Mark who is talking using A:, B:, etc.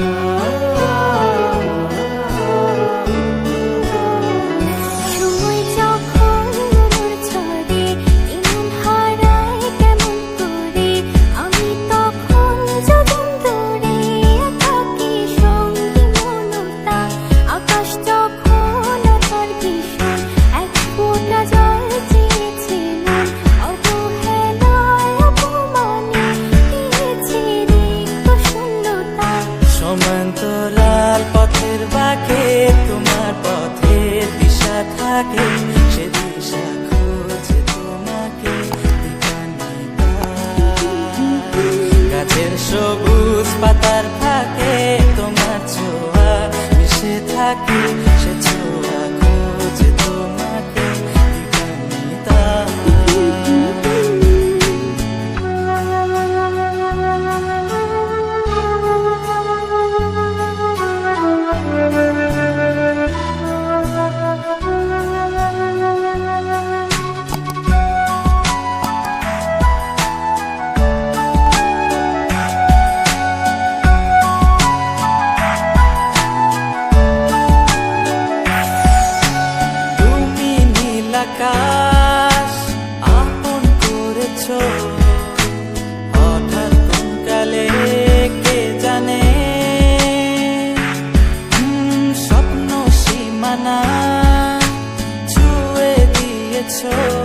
A: Father. চলার পথের বাকে তোমার পথের দিশা থাকে সে দিশা খোঁজে তোমাকে গাছের সবুজ so